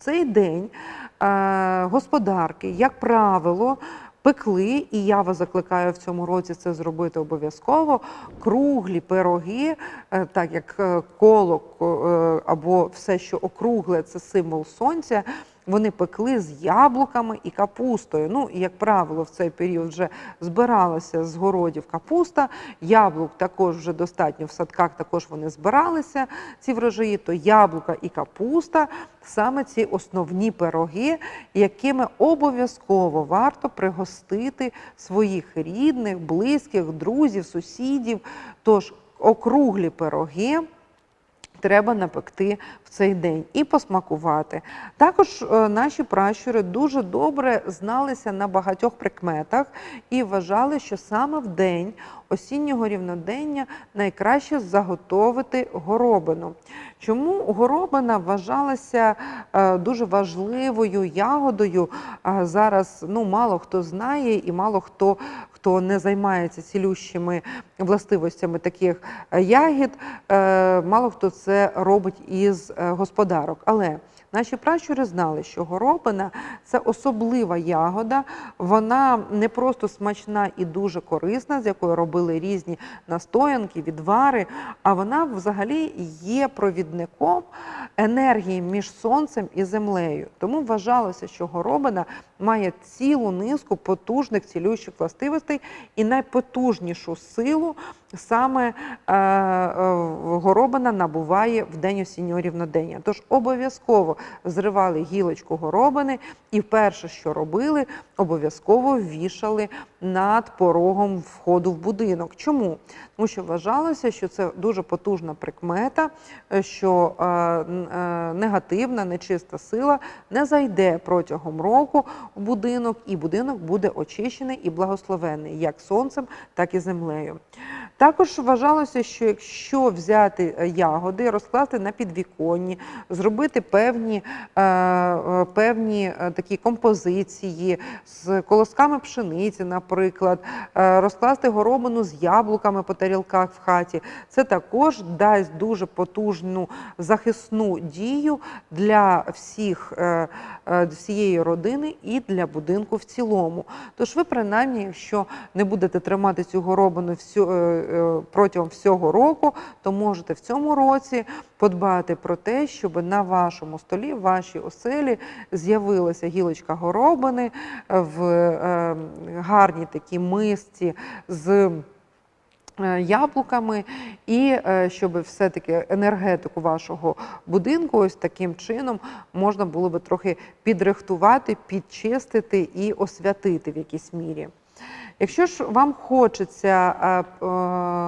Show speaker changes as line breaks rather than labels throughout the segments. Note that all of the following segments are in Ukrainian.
цей день е, господарки, як правило, пекли, і я вас закликаю в цьому році це зробити обов'язково. Круглі пироги, е, так як колок е, або все, що округле, це символ сонця. Вони пекли з яблуками і капустою. Ну, як правило, в цей період вже збиралася з городів капуста. Яблук також вже достатньо в садках, також вони збиралися, ці врожаї, то яблука і капуста саме ці основні пироги, якими обов'язково варто пригостити своїх рідних, близьких, друзів, сусідів. Тож округлі пироги треба напекти в цей день і посмакувати. Також е, наші пращури дуже добре зналися на багатьох прикметах і вважали, що саме в день осіннього рівнодення найкраще заготовити горобину. Чому горобина вважалася е, дуже важливою ягодою? Зараз ну мало хто знає і мало хто хто не займається цілющими властивостями таких е, ягід, е, мало хто це робить із е, господарок. Але Наші пращури знали, що горобина це особлива ягода. Вона не просто смачна і дуже корисна, з якої робили різні настоянки, відвари, а вона взагалі є провідником енергії між сонцем і землею. Тому вважалося, що горобина має цілу низку потужних цілющих властивостей і найпотужнішу силу саме е, е, горобина набуває в день осіннього рівнодення. Тож обов'язково зривали гілочку горобини і перше, що робили, обов'язково вішали над порогом входу в будинок. Чому? Тому що вважалося, що це дуже потужна прикмета, е, що е, е, негативна, нечиста сила не зайде протягом року будинок, і будинок буде очищений і благословений як сонцем, так і землею. Також вважалося, що якщо взяти е, ягоди, розкласти на підвіконні, зробити певні, е, е, певні такі композиції з колосками пшениці, наприклад, розкласти горобину з яблуками по тарілках в хаті, це також дасть дуже потужну захисну дію для всіх, всієї родини і для будинку в цілому. Тож ви, принаймні, якщо не будете тримати цю горобину всю, протягом всього року, то можете в цьому році подбати про те, щоб на вашому столі, в вашій оселі з'явилася гілочка горобини в е, гарній такій мисці з е, яблуками, і е, щоб все-таки енергетику вашого будинку ось таким чином можна було би трохи підрихтувати, підчистити і освятити в якійсь мірі. Якщо ж вам хочеться е, е,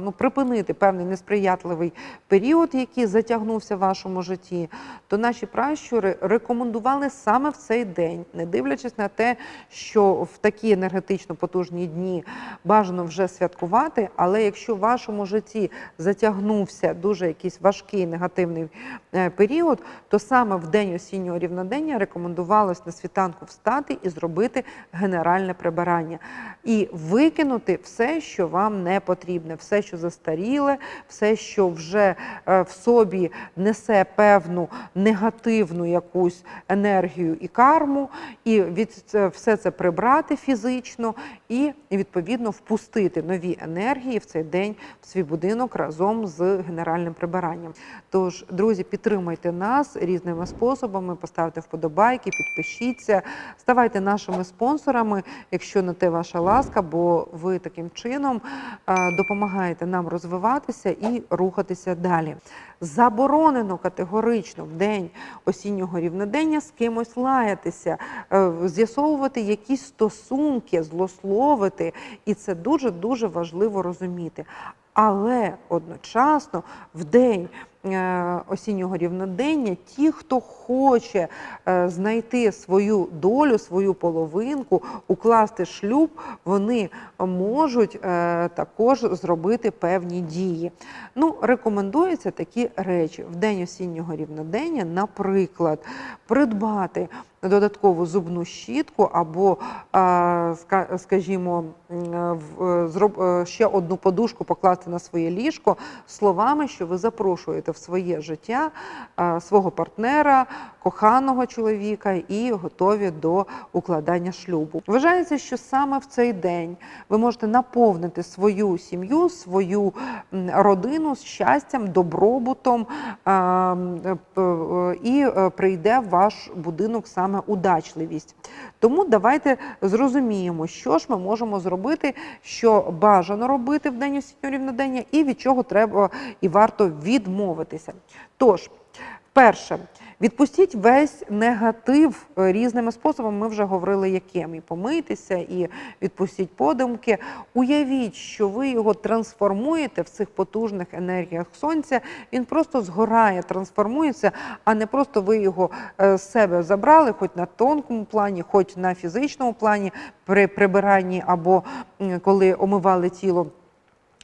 ну, припинити певний несприятливий період, який затягнувся в вашому житті, то наші пращури рекомендували саме в цей день, не дивлячись на те, що в такі енергетично потужні дні бажано вже святкувати, але якщо в вашому житті затягнувся дуже якийсь важкий негативний е, період, то саме в день осіннього рівнодення рекомендувалось на світанку встати і зробити генеральне прибирання. І викинути все, що вам не потрібне, все, що застаріле, все, що вже е, в собі несе певну негативну якусь енергію і карму, і від все це прибрати фізично і відповідно впустити нові енергії в цей день в свій будинок разом з генеральним прибиранням. Тож, друзі, підтримуйте нас різними способами, поставте вподобайки, підпишіться, ставайте нашими спонсорами, якщо на те ваша ласка, бо ви таким чином е, допомагаєте нам розвиватися і рухатися далі. Заборонено категорично в день осіннього рівнодення з кимось лаятися, е, з'ясовувати якісь стосунки, злословити, і це дуже дуже важливо розуміти. Але одночасно в день осіннього рівнодення ті, хто хоче е, знайти свою долю, свою половинку, укласти шлюб, вони можуть е, також зробити певні дії. Ну, рекомендуються такі речі в день осіннього рівнодення, наприклад, придбати додаткову зубну щітку або, скажімо, е, е, ще одну подушку покласти на своє ліжко словами, що ви запрошуєте в своє життя свого партнера, коханого чоловіка і готові до укладання шлюбу. Вважається, що саме в цей день ви можете наповнити свою сім'ю, свою родину з щастям, добробутом е, і прийде в ваш будинок саме удачливість. Тому давайте зрозуміємо, що ж ми можемо зробити, що бажано робити в день осіннього рівнодення, і від чого треба і варто відмовитися. Тож, перше. Відпустіть весь негатив е, різними способами. Ми вже говорили, яким і помитися, і відпустіть подумки. Уявіть, що ви його трансформуєте в цих потужних енергіях сонця. Він просто згорає, трансформується, а не просто ви його е, з себе забрали, хоч на тонкому плані, хоч на фізичному плані, при прибиранні або коли омивали тіло.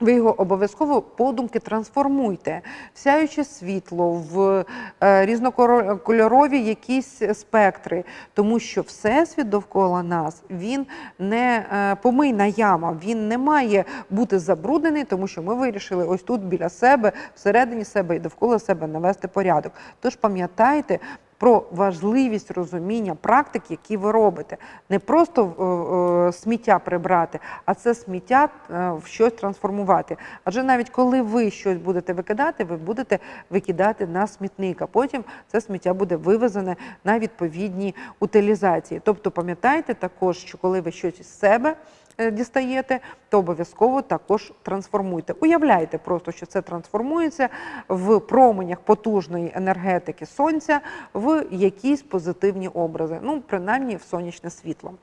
Ви його обов'язково подумки трансформуйте, в світло, в е, різнокольорові якісь спектри, тому що всесвіт довкола нас він не е, помийна яма, він не має бути забруднений, тому що ми вирішили ось тут біля себе, всередині себе і довкола себе навести порядок. Тож пам'ятайте. Про важливість розуміння практик, які ви робите, не просто е, е, сміття прибрати, а це сміття е, в щось трансформувати. Адже навіть коли ви щось будете викидати, ви будете викидати на смітник, а потім це сміття буде вивезене на відповідні утилізації. Тобто пам'ятайте також, що коли ви щось із себе дістаєте, то обов'язково також трансформуйте. Уявляйте просто, що це трансформується в променях потужної енергетики сонця в якісь позитивні образи, ну принаймні в сонячне світло.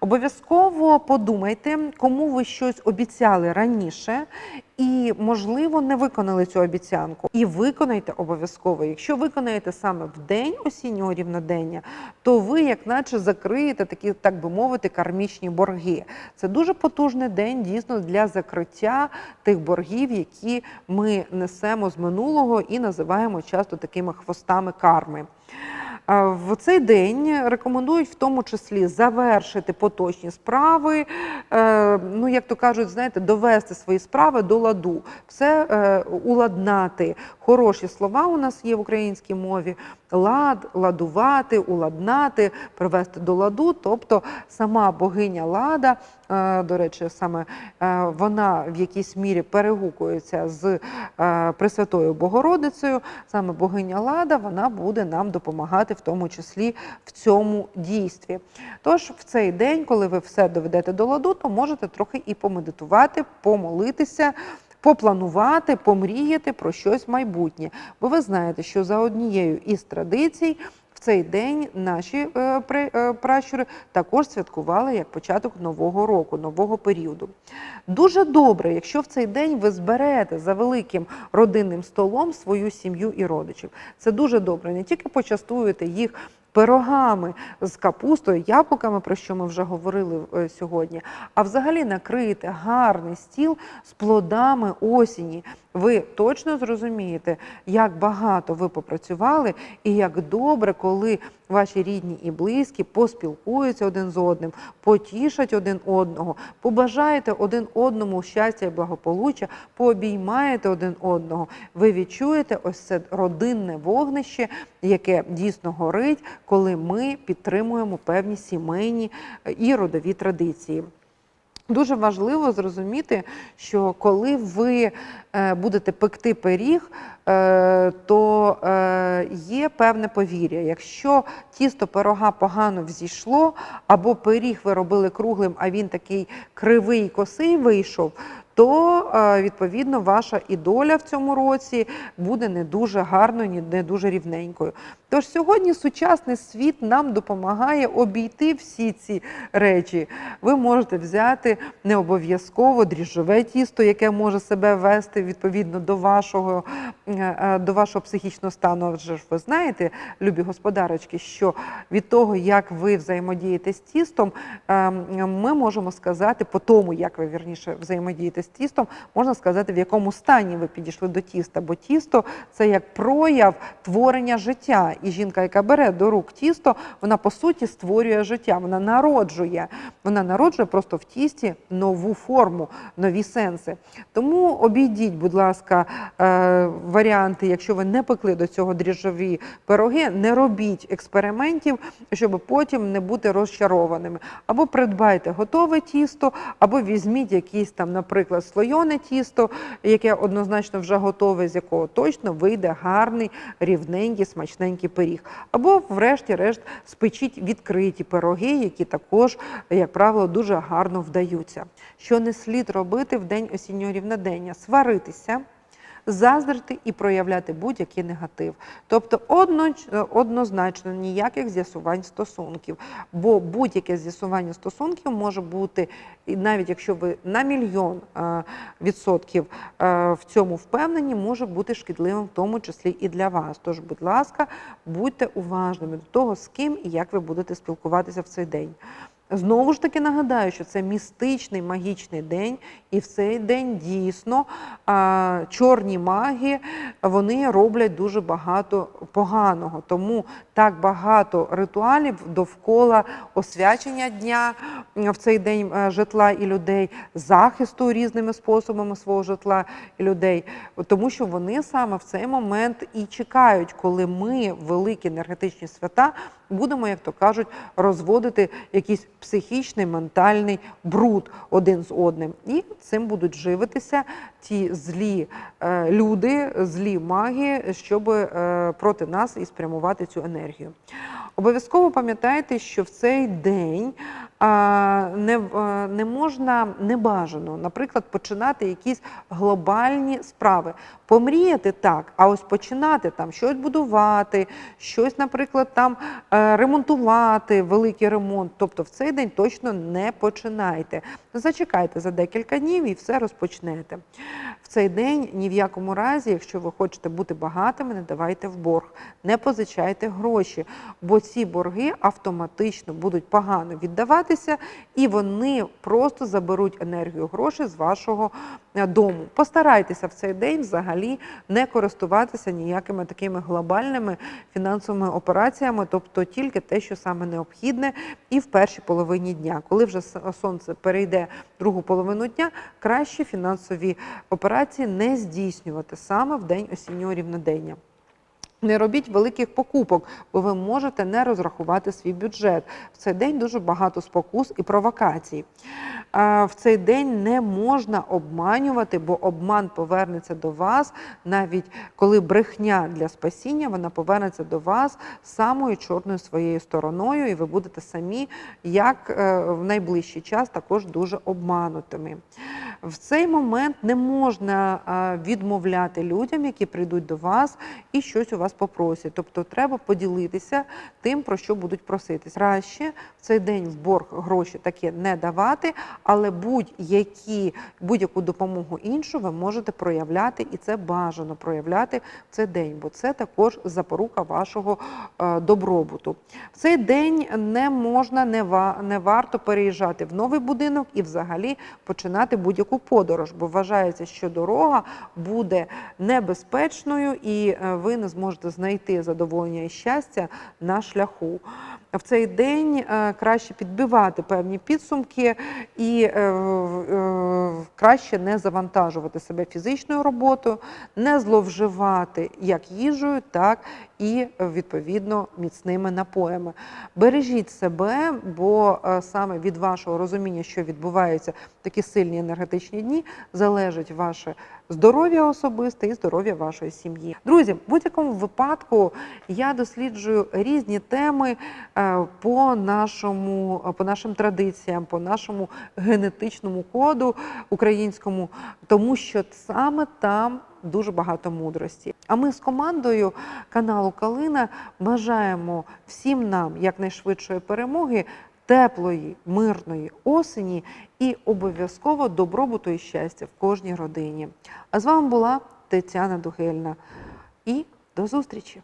Обов'язково подумайте, кому ви щось обіцяли раніше, і, можливо, не виконали цю обіцянку. І виконайте обов'язково. Якщо виконаєте саме в день осіннього рівнодення, то ви, як наче, закриєте такі, так би мовити, кармічні борги. Це дуже потужний день дійсно для закриття тих боргів, які ми несемо з минулого і називаємо часто такими хвостами карми. В цей день рекомендують в тому числі завершити поточні справи, е, ну як то кажуть, знаєте, довести свої справи до ладу, все е, уладнати. Хороші слова у нас є в українській мові: лад, ладувати, уладнати, привести до ладу. Тобто сама богиня лада, е, до речі, саме е, вона в якійсь мірі перегукується з е, Пресвятою Богородицею. Саме богиня Лада вона буде нам допомагати в тому числі в цьому дійстві. Тож в цей день, коли ви все доведете до ладу, то можете трохи і помедитувати, помолитися. Попланувати, помріяти про щось майбутнє, бо ви знаєте, що за однією із традицій в цей день наші е, е, пращури також святкували як початок нового року, нового періоду. Дуже добре, якщо в цей день ви зберете за великим родинним столом свою сім'ю і родичів. Це дуже добре. Не тільки почастуєте їх. Пирогами з капустою, яблуками, про що ми вже говорили е, сьогодні, а взагалі накрити гарний стіл з плодами осені. Ви точно зрозумієте, як багато ви попрацювали, і як добре, коли ваші рідні і близькі поспілкуються один з одним, потішать один одного, побажаєте один одному щастя і благополуччя, пообіймаєте один одного. Ви відчуєте ось це родинне вогнище, яке дійсно горить, коли ми підтримуємо певні сімейні е, і родові традиції. Дуже важливо зрозуміти, що коли ви е, будете пекти пиріг, е, то е, є певне повір'я. Якщо тісто пирога погано взійшло, або пиріг ви робили круглим, а він такий кривий косий вийшов, то е, відповідно ваша і доля в цьому році буде не дуже гарною, не дуже рівненькою. Тож сьогодні сучасний світ нам допомагає обійти всі ці речі. Ви можете взяти не обов'язково дріжджове тісто, яке може себе вести відповідно до вашого, е, е, до вашого психічного стану. Адже ж ви знаєте, любі господарочки, що від того, як ви взаємодієте з тістом, е, ми можемо сказати, по тому, як ви вірніше взаємодієте з тістом, можна сказати, в якому стані ви підійшли до тіста. Бо тісто це як прояв творення життя. І жінка, яка бере до рук тісто, вона по суті створює життя, вона народжує. Вона народжує просто в тісті нову форму, нові сенси. Тому обійдіть, будь ласка, е, варіанти, якщо ви не пекли до цього дріжджові пироги, не робіть експериментів, щоб потім не бути розчарованими. Або придбайте готове тісто, або візьміть якийсь там, наприклад, слойоне тісто, яке однозначно вже готове, з якого точно вийде гарний, рівненький, смачненький пиріг. Або, врешті-решт, спечіть відкриті пироги, які також, як правило, дуже гарно вдаються. Що не слід робити в день осіннього рівнодення? Сваритися. Заздрити і проявляти будь-який негатив. Тобто однозначно ніяких з'ясувань стосунків. Бо будь-яке з'ясування стосунків може бути, і навіть якщо ви на мільйон е, відсотків е, в цьому впевнені, може бути шкідливим, в тому числі і для вас. Тож, будь ласка, будьте уважними до того, з ким і як ви будете спілкуватися в цей день. Знову ж таки нагадаю, що це містичний магічний день, і в цей день дійсно чорні маги вони роблять дуже багато поганого. Тому так багато ритуалів довкола освячення дня в цей день е, житла і людей, захисту різними способами свого житла і людей, тому що вони саме в цей момент і чекають, коли ми, великі енергетичні свята, будемо, як то кажуть, розводити якийсь психічний, ментальний бруд один з одним. І цим будуть живитися ті злі е, люди, злі маги, щоб е, проти нас і спрямувати цю енергію. Обов'язково пам'ятайте, що в цей день не, не можна небажано, наприклад, починати якісь глобальні справи. Помріяти так, а ось починати там щось будувати, щось, наприклад, там е, ремонтувати, великий ремонт. Тобто в цей день точно не починайте. Зачекайте за декілька днів і все розпочнете. В цей день ні в якому разі, якщо ви хочете бути багатими, не давайте в борг, не позичайте гроші, бо ці борги автоматично будуть погано віддаватися, і вони просто заберуть енергію грошей з вашого е, дому. Постарайтеся в цей день взагалі не користуватися ніякими такими глобальними фінансовими операціями, тобто тільки те, що саме необхідне, і в першій половині дня. Коли вже сонце перейде другу половину дня, краще фінансові операції не здійснювати саме в день осіннього рівнодення. Не робіть великих покупок, бо ви можете не розрахувати свій бюджет. В цей день дуже багато спокус і провокацій. В цей день не можна обманювати, бо обман повернеться до вас, навіть коли брехня для спасіння, вона повернеться до вас самою чорною своєю стороною, і ви будете самі, як е, в найближчий час, також дуже обманутими. В цей момент не можна відмовляти людям, які прийдуть до вас і щось у вас попросять. Тобто треба поділитися тим, про що будуть проситись. Краще в цей день в борг гроші таке не давати, але будь-яку допомогу іншу ви можете проявляти, і це бажано проявляти в цей день, бо це також запорука вашого е, добробуту. В цей день не можна, не варто переїжджати в новий будинок і взагалі починати будь-яку подорож, бо вважається, що дорога буде небезпечною і е, ви не зможете знайти задоволення і щастя на шляху. В цей день е, краще підбивати певні підсумки і е, краще не завантажувати себе фізичною роботою, не зловживати як їжею, так і відповідно міцними напоями. Бережіть себе, бо е, саме від вашого розуміння, що відбувається в такі сильні енергетичні дні, залежить ваше здоров'я особисте і здоров'я вашої сім'ї. Друзі, в будь-якому випадку я досліджую різні теми е, по нашому, по нашим традиціям, по нашому генетичному коду українському, тому що саме там дуже багато мудрості. А ми з командою каналу Калина бажаємо всім нам якнайшвидшої перемоги. Теплої, мирної осені і обов'язково добробуту і щастя в кожній родині. А з вами була Тетяна Дугельна. І до зустрічі!